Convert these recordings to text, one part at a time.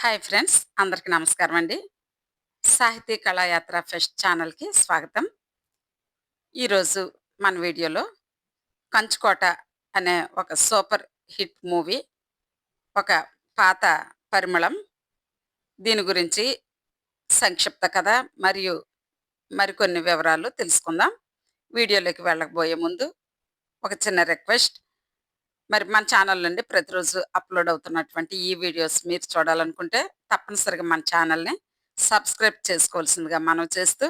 Hi friends అందరికీ నమస్కారం అండి. సాహితీ కళాయాత్ర ఫెస్ట్ ఛానల్కి స్వాగతం. ఈరోజు మన వీడియోలో కంచుకోట అనే ఒక సూపర్ హిట్ మూవీ ఒక పాత పరిమళం దీని గురించి సంక్షిప్త కథ మరియు మరికొన్ని వివరాలు తెలుసుకుందాం. వీడియోలోకి వెళ్ళకపోయే ముందు ఒక చిన్న రిక్వెస్ట్ మరి మన ఛానల్ నుండి ప్రతిరోజు అప్లోడ్ అవుతున్నటువంటి ఈ వీడియోస్ మీరు చూడాలనుకుంటే తప్పనిసరిగా మన ఛానల్ని సబ్స్క్రైబ్ చేసుకోవాల్సిందిగా మనం చేస్తూ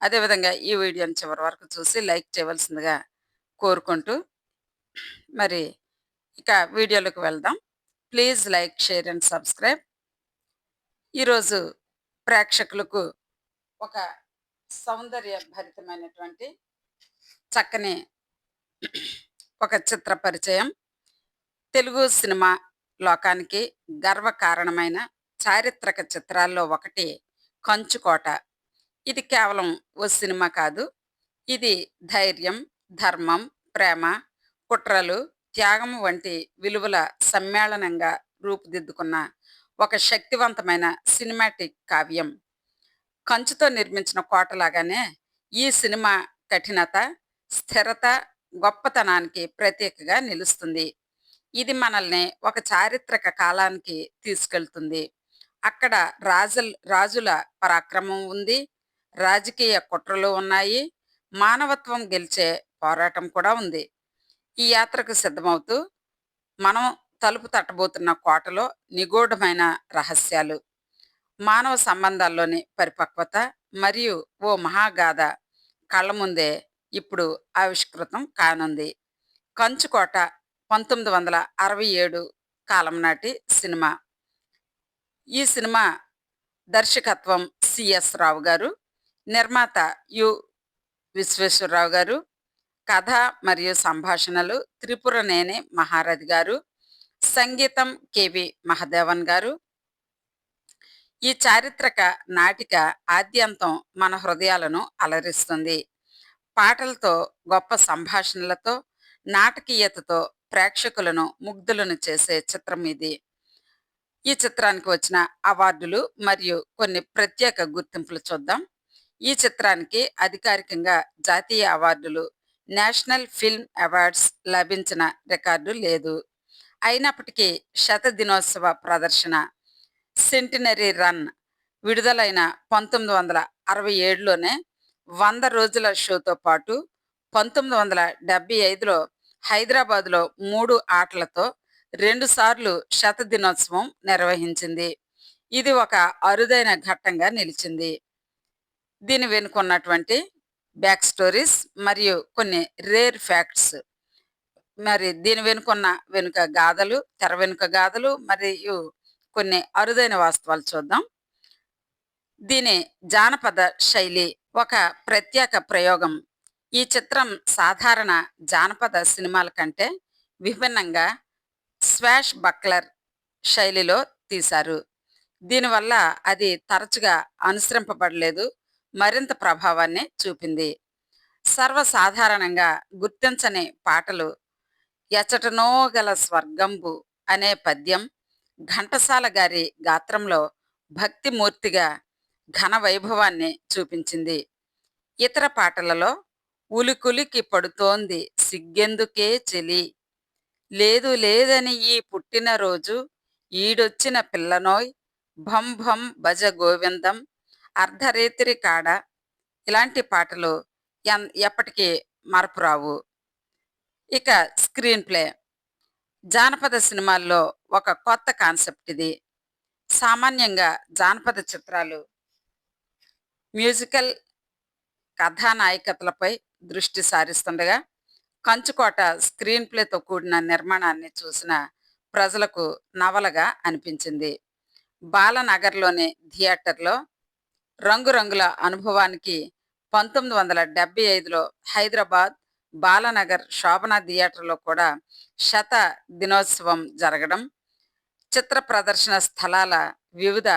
అదేవిధంగా ఈ వీడియోని చివరి వరకు చూసి లైక్ చేయవలసిందిగా కోరుకుంటూ మరి ఇక వీడియోలోకి వెళ్దాం. Please like share and subscribe. ఈరోజు ప్రేక్షకులకు ఒక సౌందర్య భరితమైనటువంటి చక్కని ఒక చిత్ర పరిచయం. తెలుగు సినిమా లోకానికి గర్వకారణమైన చారిత్రక చిత్రాల్లో ఒకటి కంచుకోట. ఇది కేవలం ఓ సినిమా కాదు. ఇది ధైర్యం ధర్మం ప్రేమ కుట్రలు త్యాగం వంటి విలువల సమ్మేళనంగా రూపుదిద్దుకున్న ఒక శక్తివంతమైన సినిమాటిక్ కావ్యం. కంచుతో నిర్మించిన కోటలాగానే ఈ సినిమా కఠినత స్థిరత గొప్పతనానికి ప్రతీకగా నిలుస్తుంది. ఇది మనల్ని ఒక చారిత్రక కాలానికి తీసుకెళ్తుంది. అక్కడ రాజుల రాజుల పరాక్రమం ఉంది. రాజకీయ కుట్రలు ఉన్నాయి. మానవత్వం గెలిచే పోరాటం కూడా ఉంది. ఈ యాత్రకు సిద్ధమవుతూ మనం తలుపు తట్టబోతున్న కోటలో నిగూఢమైన రహస్యాలు. మానవ సంబంధాల్లోని పరిపక్వత మరియు ఓ మహాగాథ కళ్ళ ముందే ఇప్పుడు ఆవిష్కృతం కానుంది. కంచుకోట పంతొమ్మిది వందల అరవై ఏడు కాలం నాటి సినిమా. ఈ సినిమా దర్శకత్వం సిఎస్ రావు గారు నిర్మాత యు. విశ్వేశ్వరరావు గారు కథ మరియు సంభాషణలు త్రిపురనేని మహారథి గారు సంగీతం కెవి మహదేవన్ గారు. ఈ చారిత్రక నాటిక ఆద్యంతం మన హృదయాలను అలరిస్తుంది. పాటలతో గొప్ప సంభాషణలతో నాటకీయతతో ప్రేక్షకులను ముగ్ధులను చేసే చిత్రం ఇది. ఈ చిత్రానికి వచ్చిన అవార్డులు మరియు కొన్ని ప్రత్యేక గుర్తింపులు చూద్దాం. ఈ చిత్రానికి అధికారికంగా జాతీయ అవార్డులు నేషనల్ ఫిల్మ్ అవార్డ్స్ లభించిన రికార్డు లేదు. అయినప్పటికీ శత దినోత్సవ ప్రదర్శన సెంటినరీ రన్ విడుదలైన పంతొమ్మిది వందల అరవై ఏడులోనే వంద రోజుల షోతో పాటు పంతొమ్మిది వందల డెబ్బై ఐదులో హైదరాబాద్లో మూడు ఆటలతో రెండుసార్లు శత దినోత్సవం నిర్వహించింది. ఇది ఒక అరుదైన ఘట్టంగా నిలిచింది. దీని వెనుకున్నటువంటి బ్యాక్ స్టోరీస్ మరియు కొన్ని రేర్ ఫ్యాక్ట్స్. మరి దీని వెనుకున్న వెనుక గాథలు తెర వెనుక గాథలు మరియు కొన్ని అరుదైన వాస్తవాలు చూద్దాం. దీని జానపద శైలి ఒక ప్రత్యేక ప్రయోగం ఈ చిత్రం సాధారణ జానపద సినిమాల కంటే విభిన్నంగా స్వాష్ బక్లర్ శైలిలో తీశారు. దీనివల్ల అది తరచుగా అనుసరింపబడలేదు మరింత ప్రభావాన్ని చూపింది. సర్వసాధారణంగా గుర్తించని పాటలు ఎచటనో గల స్వర్గంబు అనే పద్యం ఘంటసాల గారి గాత్రంలో భక్తిమూర్తిగా ఘన వైభవాన్ని చూపించింది. ఇతర పాటలలో ఉలికులికి పడుతోంది. సిగ్గెందుకే చెలి. లేదు లేదని ఈ పుట్టినరోజు ఈడొచ్చిన పిల్లనోయ్. భం భం భజ గోవిందం. అర్ధరేత్రి కాడ. ఇలాంటి పాటలు ఎన్ ఎప్పటికీ మరపురావు ఇక స్క్రీన్ ప్లే. జానపద సినిమాల్లో ఒక కొత్త కాన్సెప్ట్ ఇది. సామాన్యంగా జానపద చిత్రాలు. మ్యూజికల్ కథానాయకతలపై దృష్టి సారిస్తుండగా కంచుకోట స్క్రీన్ ప్లేతో కూడిన నిర్మాణాన్ని చూసిన ప్రజలకు నవలగా అనిపించింది. బాలనగర్లోని థియేటర్లో రంగురంగుల అనుభవానికి పంతొమ్మిది వందల డెబ్బై ఐదులో హైదరాబాద్ బాలనగర్ శోభన థియేటర్లో కూడా శత దినోత్సవం జరగడం చిత్ర ప్రదర్శన స్థలాల వివిధ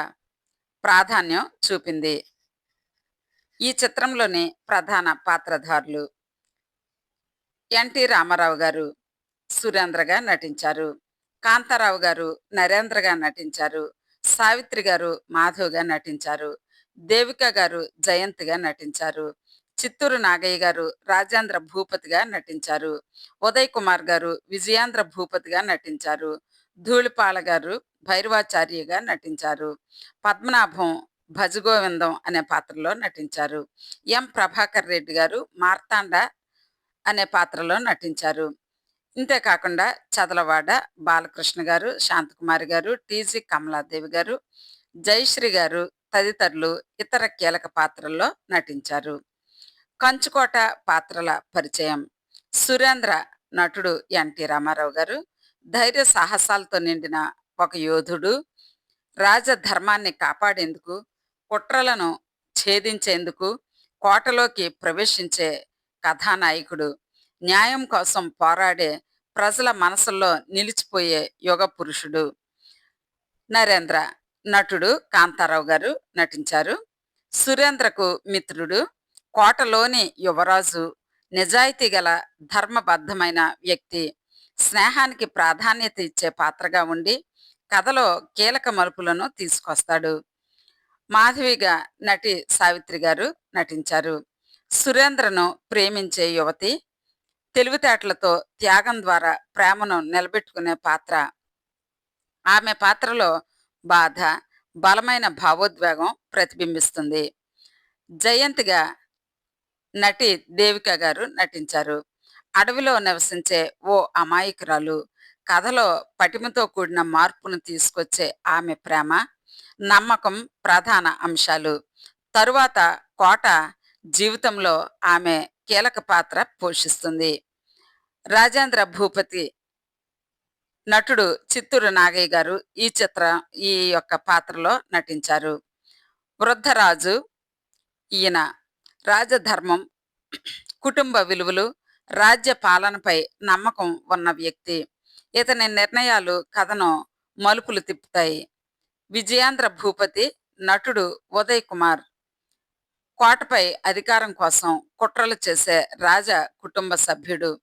ప్రాధాన్యం చూపింది. ఈ చిత్రంలోని ప్రధాన పాత్రధారులు ఎన్టీ రామారావు గారు సురేంద్రగా నటించారు. కాంతారావు గారు నరేంద్రగా నటించారు. సావిత్రి గారు మాధవ్గా నటించారు. దేవిక గారు జయంత్గా నటించారు. చిత్తూరు నాగయ్య గారు రాజేంద్ర భూపతిగా నటించారు. ఉదయ్ కుమార్ గారు విజయాంధ్ర భూపతిగా నటించారు. ధూళిపాల గారు భైరవాచార్యగా నటించారు. పద్మనాభం భజగోవిందం అనే పాత్రలో నటించారు. ఎం. ప్రభాకర్ రెడ్డి గారు మార్తాండ అనే పాత్రలో నటించారు. ఇంతేకాకుండా చదలవాడ బాలకృష్ణ గారు శాంతకుమారి గారు టీజీ కమలాదేవి గారు జయశ్రీ గారు తదితరులు ఇతర కీలక పాత్రల్లో నటించారు. కంచుకోట పాత్రల పరిచయం. సురేంద్ర నటుడు ఎన్టీ రామారావు గారు ధైర్య సాహసాలతో నిండిన ఒక యోధుడు రాజధర్మాన్ని కాపాడేందుకు కుట్రలను ఛేదించేందుకు కోటలోకి ప్రవేశించే కథానాయకుడు న్యాయం కోసం పోరాడే ప్రజల మనసుల్లో నిలిచిపోయే యుగ పురుషుడు నరేంద్ర. నటుడు కాంతారావు గారు నటించారు. సురేంద్రకు మిత్రుడు కోటలోని యువరాజు నిజాయితీ గల ధర్మబద్ధమైన వ్యక్తి స్నేహానికి ప్రాధాన్యత ఇచ్చే పాత్రగా ఉండి కథలో కీలక మలుపులను తీసుకొస్తాడు. మాధవిగా నటి సావిత్రి గారు నటించారు. సురేంద్రను ప్రేమించే యువతి తెలివితేటలతో త్యాగం ద్వారా ప్రేమను నిలబెట్టుకునే పాత్ర. ఆమె పాత్రలో బాధ బలమైన భావోద్వేగం ప్రతిబింబిస్తుంది. జయంతిగా నటి దేవిక గారు నటించారు. అడవిలో నివసించే ఓ అమాయకురాలు కథలో పటిమతో కూడిన మార్పును తీసుకొచ్చే ఆమె ప్రేమ నమ్మకం ప్రధాన అంశాలు. తరువాత కోట జీవితంలో ఆమె కీలక పాత్ర పోషిస్తుంది. రాజేంద్ర భూపతి నటుడు చిత్తూరు నాగయ్య గారు ఈ చిత్రం ఈ యొక్క పాత్రలో నటించారు. వృద్ధరాజు ఈయన రాజధర్మం కుటుంబ విలువలు రాజ్య పాలనపై నమ్మకం ఉన్న వ్యక్తి. ఇతని నిర్ణయాలు కథను మలుపులు తిప్పుతాయి. విజయాంధ్ర భూపతి నటుడు ఉదయ్ కుమార్. కోటపై అధికారం కోసం కుట్రలు చేసే రాజ కుటుంబ సభ్యుడు.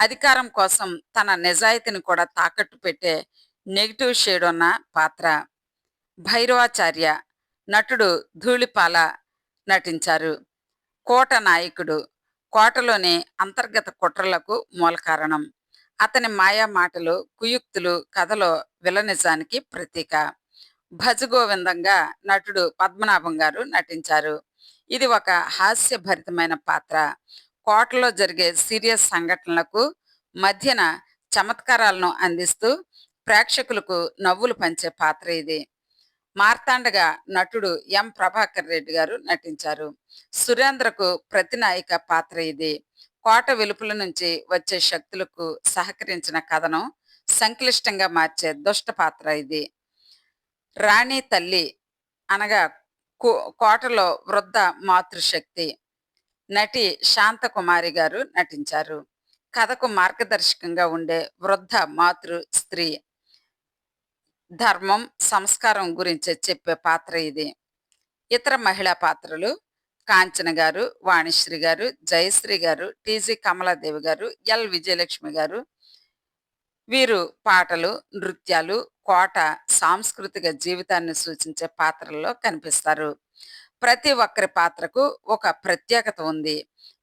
అధికారం కోసం తన నిజాయితీని కూడా తాకట్టు పెట్టే నెగిటివ్ షేడ్ ఉన్న పాత్ర. భైరవాచార్య నటుడు ధూళిపాల నటించారు. కోట నాయకుడు కోటలోని అంతర్గత కుట్రలకు మూల కారణం. అతని మాయా మాటలు కుయుక్తులు కథలో విలనిజానికి ప్రతీక. భజగోవిందంగా నటుడు పద్మనాభం గారు నటించారు. ఇది ఒక హాస్యభరితమైన పాత్ర. కోటలో జరిగే సీరియస్ సంఘటనలకు మధ్యన చమత్కారాలను అందిస్తూ ప్రేక్షకులకు నవ్వులు పంచే పాత్ర ఇది. మార్తాండగా నటుడు ఎం. ప్రభాకర్ రెడ్డి గారు నటించారు. సురేంద్రకు ప్రతినాయిక పాత్ర ఇది. కోట వెలుపుల నుంచి వచ్చే శక్తులకు సహకరించిన కథను సంక్లిష్టంగా మార్చే దుష్ట పాత్ర ఇది. రాణి తల్లి అనగా కోటలో వృద్ధ మాతృశక్తి నటి శాంతకుమారి గారు నటించారు. కథకు మార్గదర్శకంగా ఉండే వృద్ధ మాతృ స్త్రీ ధర్మం సంస్కారం గురించి చెప్పే పాత్ర ఇది. ఇతర మహిళా పాత్రలు కాంచన గారు వాణిశ్రీ గారు జయశ్రీ గారు టీజీ కమలాదేవి గారు ఎల్ విజయలక్ష్మి గారు. వీరు పాటలు నృత్యాలు కోట సాంస్కృతిక జీవితాన్ని సూచించే పాత్రల్లో కనిపిస్తారు. ప్రతి ఒక్కరి పాత్రకు ఒక ప్రత్యేకత ఉంది.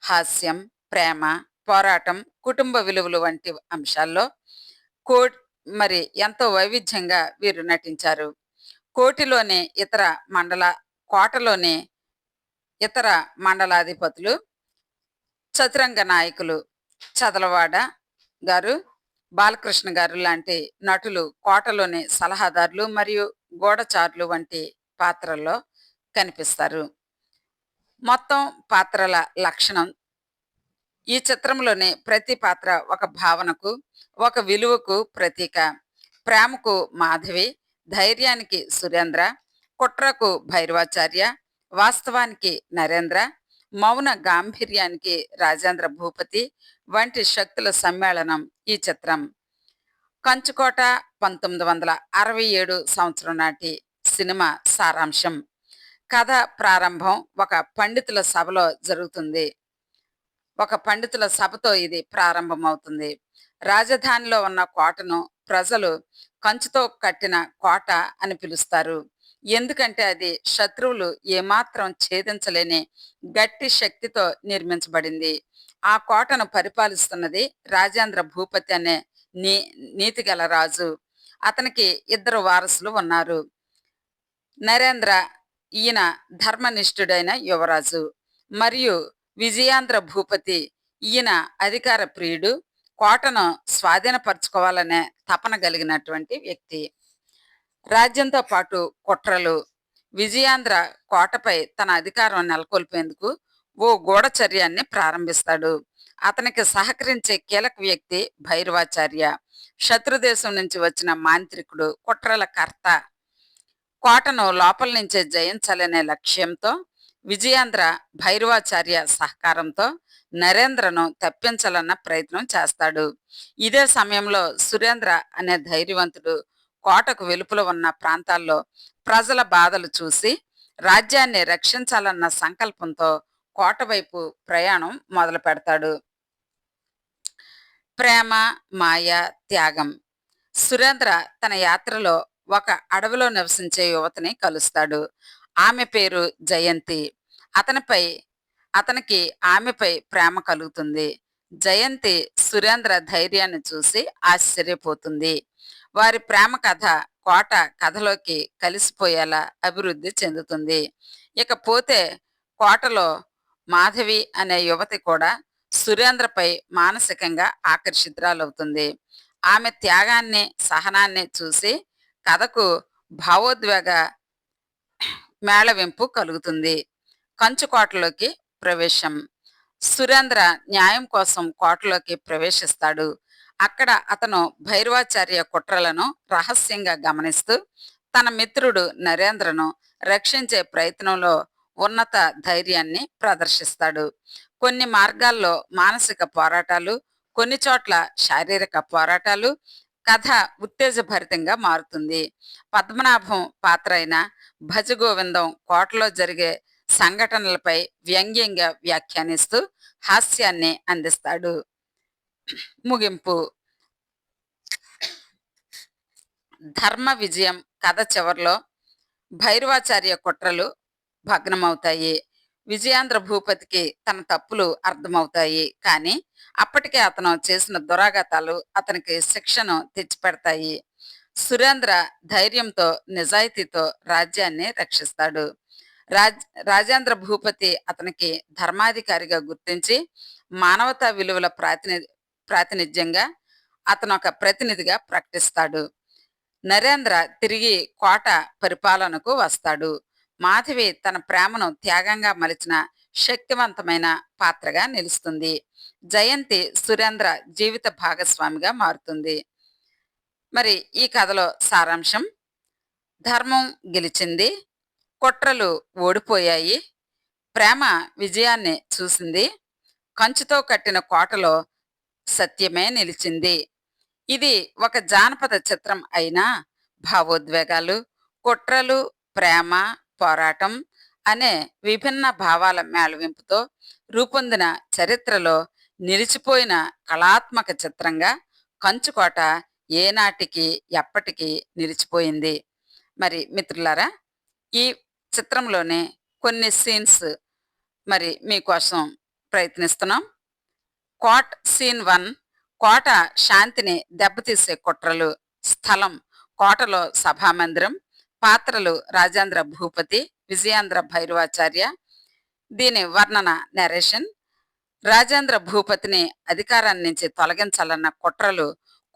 హాస్యం ప్రేమ పోరాటం కుటుంబ విలువలు వంటి అంశాల్లో కో మరి ఎంతో వైవిధ్యంగా వీరు నటించారు. కోటిలోని ఇతర మండల కోటలోని ఇతర మండలాధిపతులు చతురంగ నాయకులు చదలవాడ గారు బాలకృష్ణ గారు లాంటి నటులు కోటలోని సలహాదారులు మరియు గోడచారులు వంటి పాత్రల్లో కనిపిస్తారు. మొత్తం పాత్రల లక్షణం ఈ చిత్రంలోని ప్రతి పాత్ర ఒక భావనకు ఒక విలువకు ప్రతీక. ప్రేమకు మాధవి ధైర్యానికి సురేంద్ర కుట్రకు భైరవాచార్య వాస్తవానికి నరేంద్ర మౌన గాంభీర్యానికి రాజేంద్ర భూపతి వంటి శక్తుల సమ్మేళనం ఈ చిత్రం. కంచుకోట పంతొమ్మిది వందల అరవై ఏడు సంవత్సరం నాటి సినిమా సారాంశం. కథ ప్రారంభం ఒక పండితుల సభలో జరుగుతుంది. ఒక పండితుల సభతో ఇది ప్రారంభమవుతుంది. రాజధానిలో ఉన్న కోటను ప్రజలు కంచుతో కట్టిన కోట అని పిలుస్తారు. ఎందుకంటే అది శత్రువులు ఏమాత్రం ఛేదించలేని గట్టి శక్తితో నిర్మించబడింది. ఆ కోటను పరిపాలిస్తున్నది రాజేంద్ర భూపతి అనే నీ నీతిగల రాజు. అతనికి ఇద్దరు వారసులు ఉన్నారు. నరేంద్ర ఈయన ధర్మనిష్ఠుడైన యువరాజు మరియు విజయాంధ్ర భూపతి ఈయన అధికార ప్రియుడు కోటను స్వాధీనపరచుకోవాలనే తపన కలిగినటువంటి వ్యక్తి. రాజ్యంతో పాటు కుట్రలు. విజయాంధ్ర కోటపై తన అధికారం నెలకొల్పేందుకు ఓ గూఢచర్యాన్ని ప్రారంభిస్తాడు. అతనికి సహకరించే కీలక వ్యక్తి భైరవాచార్య. శత్రుదేశం నుంచి వచ్చిన మాంత్రికుడు కుట్రల కర్త. కోటను లోపల నుంచే జయించాలనే లక్ష్యంతో విజయాంధ్ర భైరవాచార్య సహకారంతో నరేంద్రను తప్పించాలన్న ప్రయత్నం చేస్తాడు. ఇదే సమయంలో సురేంద్ర అనే ధైర్యవంతుడు కోటకు వెలుపల ఉన్న ప్రాంతాల్లో ప్రజల బాధలు చూసి రాజ్యాన్ని రక్షించాలన్న సంకల్పంతో కోట వైపు ప్రయాణం మొదలు పెడతాడు. ప్రేమ మాయ త్యాగం. సురేంద్ర తన యాత్రలో ఒక అడవిలో నివసించే యువతని కలుస్తాడు. ఆమె పేరు జయంతి. అతనిపై అతనికి ఆమెపై ప్రేమ కలుగుతుంది. జయంతి సురేంద్ర ధైర్యాన్ని చూసి ఆశ్చర్యపోతుంది. వారి ప్రేమ కథ కోట కథలోకి కలిసిపోయేలా అభివృద్ధి చెందుతుంది. ఇకపోతే కోటలో మాధవి అనే యువతి కూడా సురేంద్రపై మానసికంగా ఆకర్షితురాలవుతుంది. ఆమె త్యాగాన్ని సహనాన్ని చూసి కథకు భావోద్వేగ మేళవింపు కలుగుతుంది. కంచుకోటలోకి ప్రవేశం. సురేంద్ర న్యాయం కోసం కోటలోకి ప్రవేశిస్తాడు. అక్కడ అతను భైరవాచార్య కుట్రలను రహస్యంగా గమనిస్తూ తన మిత్రుడు నరేంద్రను రక్షించే ప్రయత్నంలో ఉన్నత ధైర్యాన్ని ప్రదర్శిస్తాడు. కొన్ని మార్గాల్లో మానసిక పోరాటాలు కొన్ని చోట్ల శారీరక పోరాటాలు కథ ఉత్తేజభరితంగా మారుతుంది. పద్మనాభం పాత్ర అయిన భజగోవిందం కోటలో జరిగే సంఘటనలపై వ్యంగ్యంగా వ్యాఖ్యానిస్తూ హాస్యాన్ని అందిస్తాడు. ముగింపు. ధర్మ విజయం కథ చివరిలో భైరవాచార్య కుట్రలు భగ్నమవుతాయి. విజయాంధ్ర భూపతికి తన తప్పులు అర్థమవుతాయి. కానీ అప్పటికే అతను చేసిన దురాఘాతాలు అతనికి శిక్షను తెచ్చిపెడతాయి. సురేంద్ర ధైర్యంతో నిజాయితీతో రాజ్యాన్ని రక్షిస్తాడు. రాజ్ రాజేంద్ర భూపతి అతనికి ధర్మాధికారిగా గుర్తించి మానవతా విలువల ప్రాతినిధి ప్రాతినిధ్యంగా అతను ఒక ప్రతినిధిగా ప్రకటిస్తాడు. నరేంద్ర తిరిగి కోట పరిపాలనకు వస్తాడు. మాధవి తన ప్రేమను త్యాగంగా మలిచిన శక్తివంతమైన పాత్రగా నిలుస్తుంది. జయంతి సురేంద్ర జీవిత భాగస్వామిగా మారుతుంది. మరి ఈ కథలో సారాంశం ధర్మం గెలిచింది కుట్రలు ఓడిపోయాయి ప్రేమ విజయాన్ని చూసింది కంచుతో కట్టిన కోటలో సత్యమే నిలిచింది. ఇది ఒక జానపద చిత్రం అయినా భావోద్వేగాలు కుట్రలు ప్రేమ పోరాటం అనే విభిన్న భావాల మేళవింపుతో రూపొందిన చరిత్రలో నిలిచిపోయిన కళాత్మక చిత్రంగా కంచుకోట ఏనాటికి ఎప్పటికీ నిలిచిపోయింది. మరి మిత్రులారా ఈ చిత్రంలోనే కొన్ని సీన్స్ మరి మీకోసం ప్రయత్నిస్తున్నాం. కోట్ సీన్ వన్ కోట శాంతిని దెబ్బతీసే కుట్రలు స్థలం కోటలో సభామందిరం పాత్రలు రాజేంద్ర భూపతి విజయాంధ్ర భైరవాచార్య దీని వర్ణన నరేషన్ రాజేంద్ర భూపతిని అధికారాన్ని నుంచి తొలగించాలన్న కుట్రలు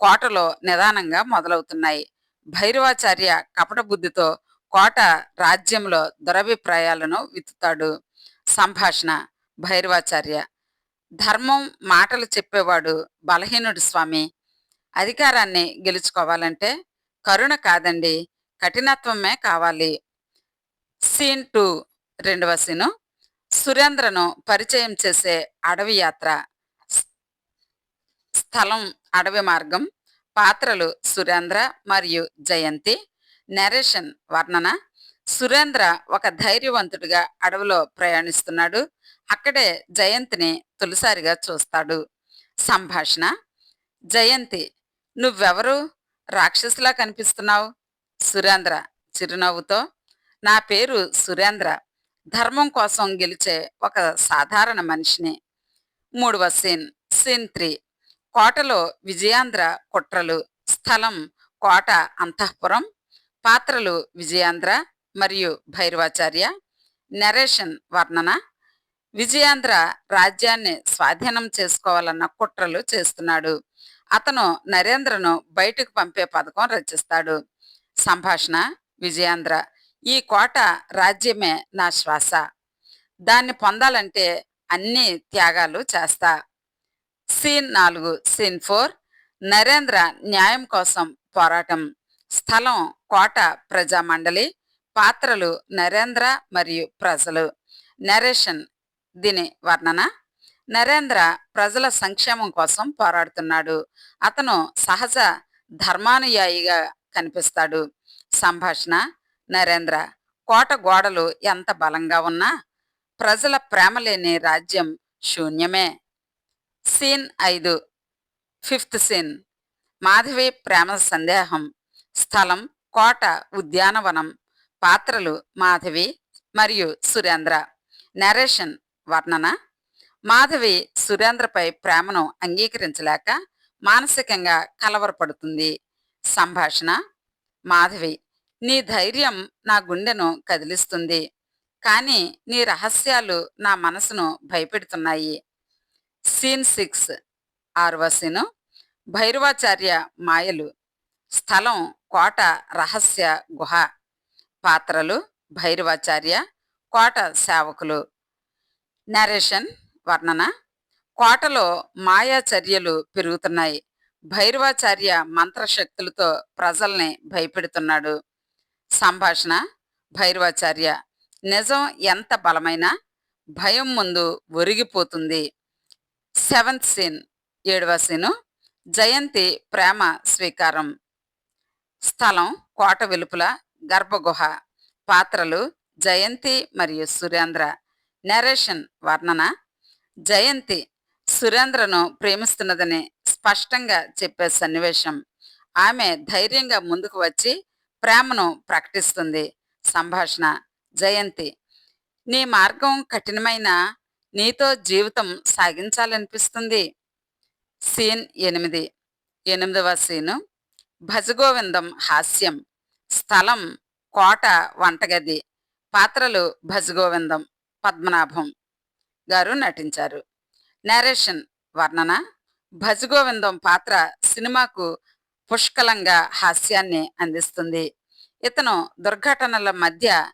కోటలో నిదానంగా మొదలవుతున్నాయి. భైరవాచార్య కపట బుద్ధితో కోట రాజ్యంలో దురభిప్రాయాలను విత్తుతాడు. సంభాషణ భైరవాచార్య. ధర్మం మాటలు చెప్పేవాడు బలహీనుడు స్వామి. అధికారాన్ని గెలుచుకోవాలంటే కరుణ కాదండి. కఠినత్వమే కావాలి. సీన్ టూ రెండవ సీను. సురేంద్రను పరిచయం చేసే అడవి యాత్ర. స్థలం అడవి మార్గం. పాత్రలు సురేంద్ర మరియు జయంతి. నరేషన్ వర్ణన. సురేంద్ర ఒక ధైర్యవంతుడిగా అడవిలో ప్రయాణిస్తున్నాడు. అక్కడే జయంతిని తొలిసారిగా చూస్తాడు. సంభాషణ. జయంతి నువ్వెవరు? రాక్షసులా కనిపిస్తున్నావు. సురేంద్ర చిరునవ్వుతో నా పేరు సురేంద్ర. ధర్మం కోసం గెలిచే ఒక సాధారణ మనిషిని. మూడవ సీన్ సీన్ త్రీ. కోటలో విజయాంధ్ర కుట్రలు స్థలం కోట అంతఃపురం. పాత్రలు విజయాంధ్ర మరియు భైరవాచార్య. నరేషన్ వర్ణన. విజయాంధ్ర రాజ్యాన్ని స్వాధీనం చేసుకోవాలన్న కుట్రలు చేస్తున్నాడు. అతను నరేంద్రను బయటకు పంపే పథకం రచిస్తాడు. సంభాషణ విజయాంధ్ర. ఈ కోట రాజ్యమే నా శ్వాస. దాన్ని పొందాలంటే అన్ని త్యాగాలు చేస్తా. సీన్ నాలుగు సీన్ ఫోర్. నరేంద్ర న్యాయం కోసం పోరాటం. స్థలం కోట ప్రజామండలి. పాత్రలు నరేంద్ర మరియు ప్రజలు. నరేషన్ దీని వర్ణన? నరేంద్ర ప్రజల సంక్షేమం కోసం పోరాడుతున్నాడు. అతను సహజ ధర్మానుయాయిగా కనిపిస్తాడు. సంభాషణ నరేంద్ర కోట గోడలు ఎంత బలంగా ఉన్నా ప్రజల ప్రేమ లేని రాజ్యం శూన్యమే. సీన్ ఐదు ఫిఫ్త్ సీన్. మాధవి ప్రేమ సందేహం. స్థలం కోట ఉద్యానవనం. పాత్రలు మాధవి మరియు సురేంద్ర. నరేషన్ వర్ణన. మాధవి సురేంద్రపై ప్రేమను అంగీకరించలేక మానసికంగా కలవరపడుతుంది. సంభాషణ. మాధవి నీ ధైర్యం నా గుండెను కదిలిస్తుంది. కానీ నీ రహస్యాలు నా మనసును భయపెడుతున్నాయి. సీన్ సిక్స్ ఆరవ సీను. భైరవాచార్య మాయలు. స్థలం కోట రహస్య గుహ. పాత్రలు భైరవాచార్య కోట సేవకులు. నరేషన్ వర్ణన. కోటలో మాయా చర్యలు పెరుగుతున్నాయి. భైరవాచార్య మంత్రశక్తులతో ప్రజల్ని భయపెడుతున్నాడు. సంభాషణ భైరవాచార్య నిజం ఎంత బలమైనా భయం ముందు ఒరిగిపోతుంది. సెవెంత్ సీన్ ఏడవ సీను జయంతి ప్రేమ స్వీకారం. స్థలం కోట వెలుపల గర్భగుహ పాత్రలు జయంతి మరియు సురేంద్ర. నరేషన్ వర్ణన జయంతి సురేంద్రను ప్రేమిస్తున్నదని స్పష్టంగా చెప్పే సన్నివేశం. ఆమె ధైర్యంగా ముందుకు వచ్చి ప్రేమను ప్రకటిస్తుంది. సంభాషణ. జయంతి. నీ మార్గం కఠినమైన నీతో జీవితం సాగించాలనిపిస్తుంది. సీన్ ఎనిమిది. ఎనిమిదవ సీను. భజగోవిందం హాస్యం. స్థలం కోట వంటగది. పాత్రలు భజగోవిందం పద్మనాభం గారు నటించారు. నరేషన్ వర్ణన. భజగోవిందం పాత్ర సినిమాకు పుష్కలంగా హాస్యాన్ని అందిస్తుంది. ఇతను దుర్ఘటనల మధ్య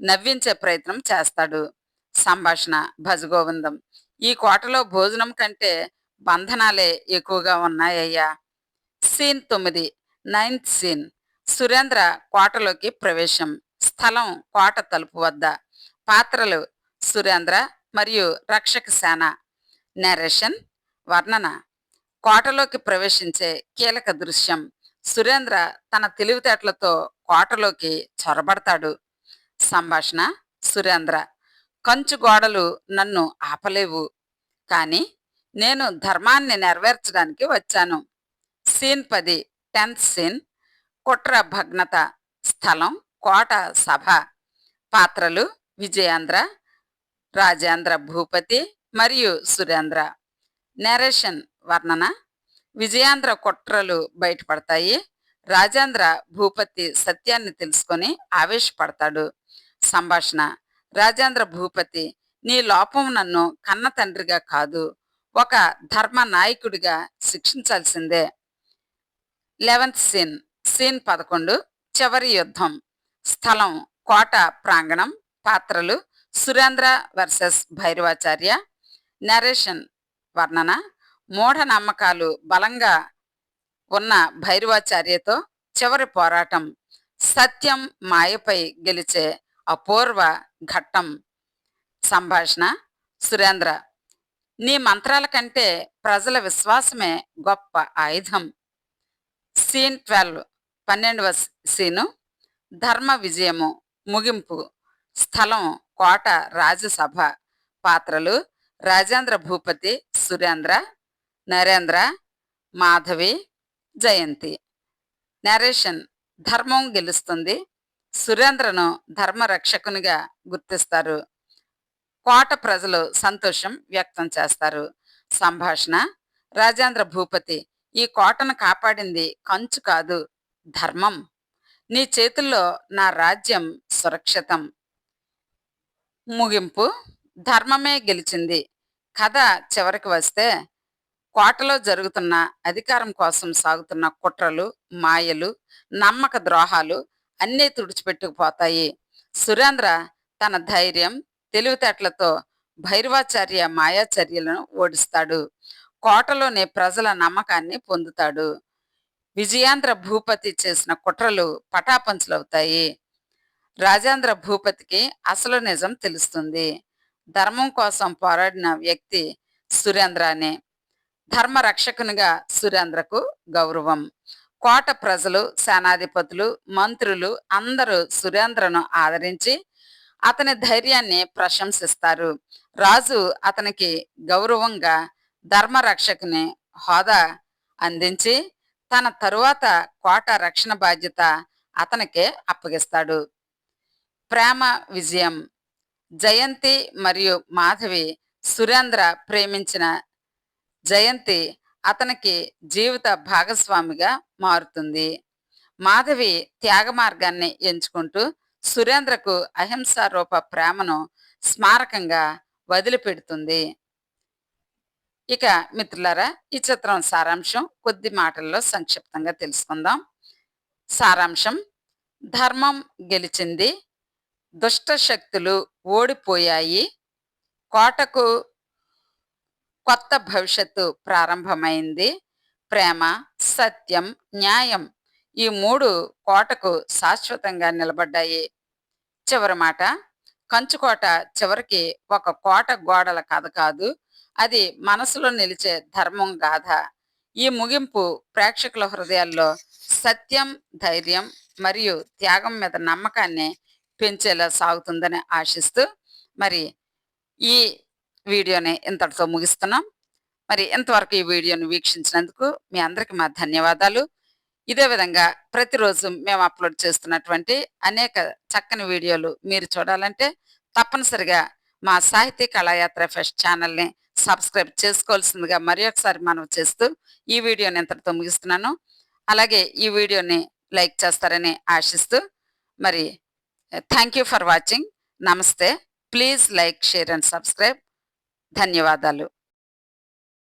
నవ్వించే ప్రయత్నం చేస్తాడు. సంభాషణ భజగోవిందం. ఈ కోటలో భోజనం కంటే బంధనాలే ఎక్కువగా ఉన్నాయ్యా. సీన్ తొమ్మిది నైన్త్ సీన్. సురేంద్ర కోటలోకి ప్రవేశం. స్థలం కోట తలుపు వద్ద. పాత్రలు సురేంద్ర మరియు రక్షక సేన. నరేషన్ వర్ణన కోటలోకి ప్రవేశించే కీలక దృశ్యం. సురేంద్ర తన తెలివితేటలతో కోటలోకి చొరబడతాడు. సంభాషణ సురేంద్ర కంచు గోడలు నన్ను ఆపలేవు కానీ నేను ధర్మాన్ని నెరవేర్చడానికి వచ్చాను. సీన్ పది టెన్త్ సీన్ కుట్ర భగ్నత స్థలం కోట సభ పాత్రలు విజయాంధ్ర రాజేంద్ర భూపతి మరియు సురేంద్ర. నరేషన్ వర్ణన. విజయాంధ్ర కుట్రలు బయటపడతాయి. రాజేంద్ర భూపతి సత్యాన్ని తెలుసుకొని ఆవేశపడతాడు. సంభాషణ. రాజేంద్ర భూపతి నీ లోపం నన్ను కన్న తండ్రిగా కాదు. ఒక ధర్మ నాయకుడిగా శిక్షించాల్సిందే. Eleventh scene. సీన్ పదకొండు. చివరి యుద్ధం. స్థలం. కోట ప్రాంగణం. పాత్రలు. సురేంద్ర వర్సెస్ భైరవాచార్య. నరేషన్. వర్ణన. మూఢనమ్మకాలు బలంగా ఉన్న భైరవాచార్యతో చివరి పోరాటం సత్యం మాయపై గెలిచే అపూర్వ ఘట్టం సంభాషణ. సురేంద్ర నీ మంత్రాల కంటే ప్రజల విశ్వాసమే గొప్ప ఆయుధం. సీన్ ట్వెల్వ్ పన్నెండవ సీను ధర్మ విజయము ముగింపు స్థలం కోట రాజసభ పాత్రలు రాజేంద్ర భూపతి సురేంద్ర నరేంద్ర మాధవి జయంతి. నరేషన్ ధర్మం గెలుస్తుంది. సురేంద్రను ధర్మరక్షకునిగా గుర్తిస్తారు. కోట ప్రజలు సంతోషం వ్యక్తం చేస్తారు. సంభాషణ రాజేంద్ర భూపతి ఈ కోటను కాపాడింది కంచు కాదు ధర్మం. నీ చేతుల్లో నా రాజ్యం సురక్షితం. ముగింపు ధర్మమే గెలిచింది. కథ చివరికి వస్తే కోటలో జరుగుతున్న అధికారం కోసం సాగుతున్న కుట్రలు మాయలు నమ్మక ద్రోహాలు అన్నీ తుడిచిపెట్టుకుపోతాయి. సురేంద్ర తన ధైర్యం తెలివితేటలతో భైరవాచార్య మాయాచర్యలను ఓడిస్తాడు. కోటలోని ప్రజల నమ్మకాన్ని పొందుతాడు. విజయాంధ్ర భూపతి చేసిన కుట్రలు పటాపంచులవుతాయి. రాజేంద్ర భూపతికి అసలు నిజం తెలుస్తుంది. ధర్మం కోసం పోరాడిన వ్యక్తి సురేంద్ర అనే ధర్మరక్షకునిగా సురేంద్రకు గౌరవం. కోట ప్రజలు సేనాధిపతులు మంత్రులు అందరూ సురేంద్రను ఆదరించి అతని ధైర్యాన్ని ప్రశంసిస్తారు. రాజు అతనికి గౌరవంగా ధర్మరక్షకుని హోదా అందించి తన తరువాత కోట రక్షణ బాధ్యత అతనికే అప్పగిస్తాడు. ప్రేమ విజయం. జయంతి మరియు మాధవి సురేంద్ర ప్రేమించిన జయంతి అతనికి జీవిత భాగస్వామిగా మారుతుంది. మాధవి త్యాగ మార్గాన్ని ఎంచుకుంటూ సురేంద్రకు అహింసారూప ప్రేమను స్మారకంగా వదిలిపెడుతుంది. ఇక మిత్రులారా ఈ చిత్రం సారాంశం కొద్ది మాటల్లో సంక్షిప్తంగా తెలుసుకుందాం. సారాంశం ధర్మం గెలిచింది దుష్ట శక్తులు ఓడిపోయాయి కోటకు కొత్త భవిష్యత్తు ప్రారంభమైంది. ప్రేమ సత్యం న్యాయం ఈ మూడు కోటకు శాశ్వతంగా నిలబడ్డాయి. చివరి మాట కంచుకోట చివరికి ఒక కోట గోడల కథ కాదు అది మనసులో నిలిచే ధర్మం గాథ. ఈ ముగింపు ప్రేక్షకుల హృదయాల్లో సత్యం ధైర్యం మరియు త్యాగం మీద నమ్మకాన్ని పెంచేలా సాగుతుందని ఆశిస్తూ మరి ఈ వీడియోని ఇంతటితో ముగిస్తున్నాం. మరి ఇంతవరకు ఈ వీడియోని వీక్షించినందుకు మీ అందరికి మా ధన్యవాదాలు. ఇదే విధంగా ప్రతిరోజు మేము అప్లోడ్ చేస్తున్నటువంటి అనేక చక్కని వీడియోలు మీరు చూడాలంటే తప్పనిసరిగా మా సాహితీ కళాయాత్ర ఫెస్ట్ ఛానల్ని సబ్స్క్రైబ్ చేసుకోవాల్సిందిగా మరి ఒకసారి మనం చేస్తూ ఈ వీడియోని ఇంతటితో ముగిస్తున్నాను. అలాగే ఈ వీడియోని లైక్ చేస్తారని ఆశిస్తూ మరి థ్యాంక్ యూ ఫర్ వాచింగ్. నమస్తే. Please like share and subscribe. ధన్యవాదాలు.